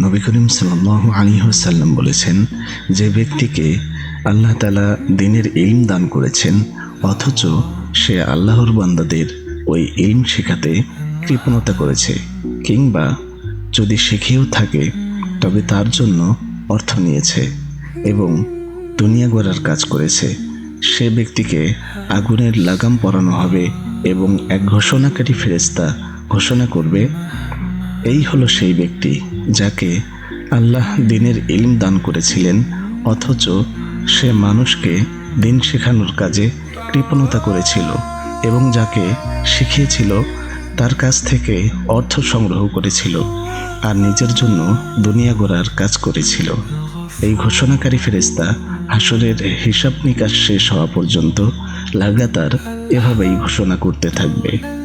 নবী করিম সাল্লাহ আলী সাল্লাম বলেছেন, যে ব্যক্তিকে আল্লাহ তালা দিনের ইলম দান করেছেন, অথচ সে আল্লাহর বান্দাদের ওই ইলম শেখাতে কৃপণতা করেছে, কিংবা যদি শিখেও থাকে, তবে তার জন্য অর্থ নিয়েছে এবং দুনিয়া গড়ার কাজ করেছে। সে ব্যক্তিকে আগুনের লাগাম পরানো হবে এবং এক ঘোষণাকারী ফেরেস্তা ঘোষণা করবে এই হলো সেই ব্যক্তি যাকে আল্লাহ দিনের ইলম দান করেছিলেন, অথচ সে মানুষকে দিন শেখানোর কাজে কৃপণতা করেছিল এবং যাকে শিখিয়েছিল, তার কাছ থেকে অর্থ সংগ্রহ করেছিল আর নিজের জন্য দুনিয়া গড়ার কাজ করেছিল। এই ঘোষণাকারী ফেরেস্তা হাসরের হিসাব নিকাশ শেষ হওয়া পর্যন্ত লাগাতার এভাবেই ঘোষণা করতে থাকবে।